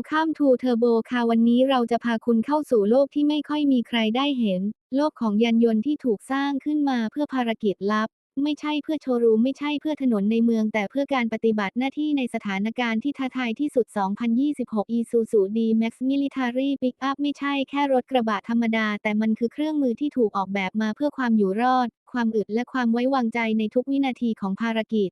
Welcome to Turbo ค่ะวันนี้เราจะพาคุณเข้าสู่โลกที่ไม่ค่อยมีใครได้เห็น โลกของยานยนต์ที่ถูกสร้างขึ้นมาเพื่อภารกิจลับ ไม่ใช่เพื่อโชว์รูมไม่ใช่เพื่อถนนในเมือง แต่เพื่อการปฏิบัติหน้าที่ในสถานการณ์ที่ท้าทายที่สุด 2026 Isuzu D-Max Military Pickup ไม่ใช่แค่รถกระบะธรรมดา แต่มันคือเครื่องมือที่ถูกออกแบบมาเพื่อความอยู่รอด ความอึดและความไว้วางใจในทุกวินาทีของภารกิจ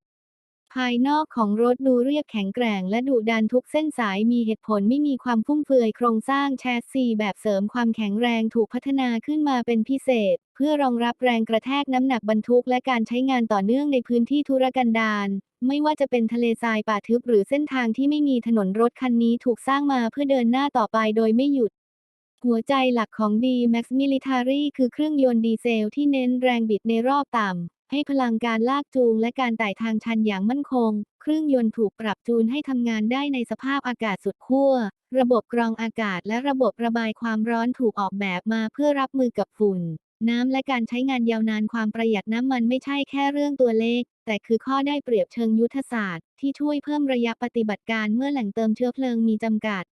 ายนอกของรถดูเรียบแข็งแกร่งและดุดันทุกเส้นสายมีเหตุผลไม่มีความฟุ่มเฟือยโครงสร้างแชสซีแบบเสริมความแข็งแรงถูกพัฒนาขึ้นมาเป็นพิเศษ เพื่อรองรับแรงกระแทกน้ำหนักบรรทุกและการใช้งานต่อเนื่องในพื้นที่ธุรกันดารไม่ว่าจะเป็นทะเลทรายป่าทึบหรือเส้นทางที่ไม่มีถนนรถคันนี้ถูกสร้างมาเพื่อเดินหน้าต่อไปโดยไม่หยุดหัวใจหลักของ D-Max Military คือเครื่องยนต์ดีเซลที่เน้นแรงบิดในรอบต่ำ ให้พลังการลากจูงและการไต่ทางชันอย่างมั่นคง เครื่องยนต์ถูกปรับจูนให้ทำงานได้ในสภาพอากาศสุดขั้ว ระบบกรองอากาศและระบบระบายความร้อนถูกออกแบบมาเพื่อรับมือกับฝุ่น น้ำและการใช้งานยาวนานความประหยัดน้ำมันไม่ใช่แค่เรื่องตัวเลข แต่คือข้อได้เปรียบเชิงยุทธศาสตร์ ที่ช่วยเพิ่มระยะปฏิบัติการเมื่อแหล่งเติมเชื้อเพลิงมีจำกัด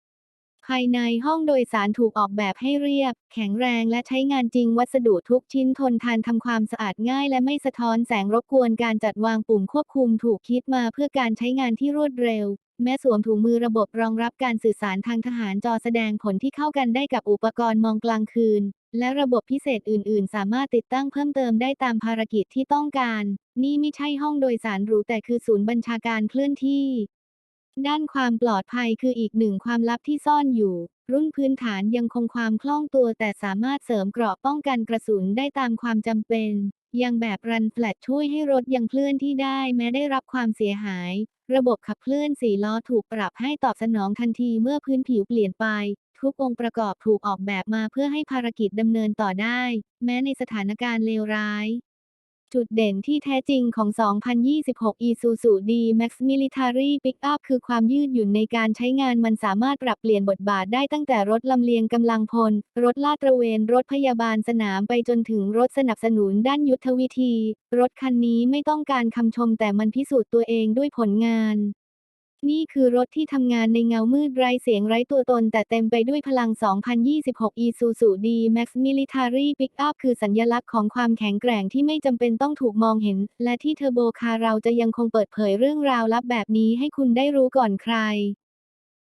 ภายในห้องโดยสารถูกออกแบบให้เรียบ แข็งแรงและใช้งานจริงวัสดุทุกชิ้นทนทานทำความสะอาดง่าย และไม่สะท้อนแสงรบกวนการจัดวางปุ่มควบคุมถูกคิดมาเพื่อการใช้งานที่รวดเร็ว แม้สวมถุงมือระบบรองรับการสื่อสารทางทหารจอแสดงผลที่เข้ากันได้กับอุปกรณ์มองกลางคืน และระบบพิเศษอื่น ๆ สามารถติดตั้งเพิ่มเติมได้ตามภารกิจที่ต้องการ นี่ไม่ใช่ห้องโดยสารหรูแต่คือศูนย์บัญชาการเคลื่อนที่ ด้านความปลอดภัยคืออีกหนึ่งความลับที่ซ่อนอยู่ รุ่นพื้นฐานยังคงความคล่องตัวแต่สามารถเสริมเกราะป้องกันกระสุนได้ตามความจำเป็น ยังแบบรันแฟลตช่วยให้รถยังเคลื่อนที่ได้แม้ได้รับความเสียหาย ระบบขับเคลื่อนสี่ล้อถูกปรับให้ตอบสนองทันทีเมื่อพื้นผิวเปลี่ยนไป ทุกองค์ประกอบถูกออกแบบมาเพื่อให้ภารกิจดำเนินต่อได้ แม้ในสถานการณ์เลวร้าย จุดเด่นที่แท้จริงของ 2026 Isuzu D-Max Military Pickup คือความยืดหยุ่นในการใช้งานมันสามารถปรับเปลี่ยนบทบาทได้ตั้งแต่รถลำเลียงกำลังพล รถลาดตระเวน รถพยาบาลสนามไปจนถึงรถสนับสนุนด้านยุทธวิธี รถคันนี้ไม่ต้องการคำชมแต่มันพิสูจน์ตัวเองด้วยผลงาน นี่คือรถที่ทำงานในเงามืดไร้เสียงไร้ตัวตน แต่เต็มไปด้วยพลัง 2026 Isuzu D-Max Military Pickup คือสัญลักษณ์ของความแข็งแกร่งที่ไม่จำเป็นต้องถูกมองเห็น และที่เทอร์โบคาร์เราจะยังคงเปิดเผยเรื่องราวลับแบบนี้ให้คุณได้รู้ก่อนใคร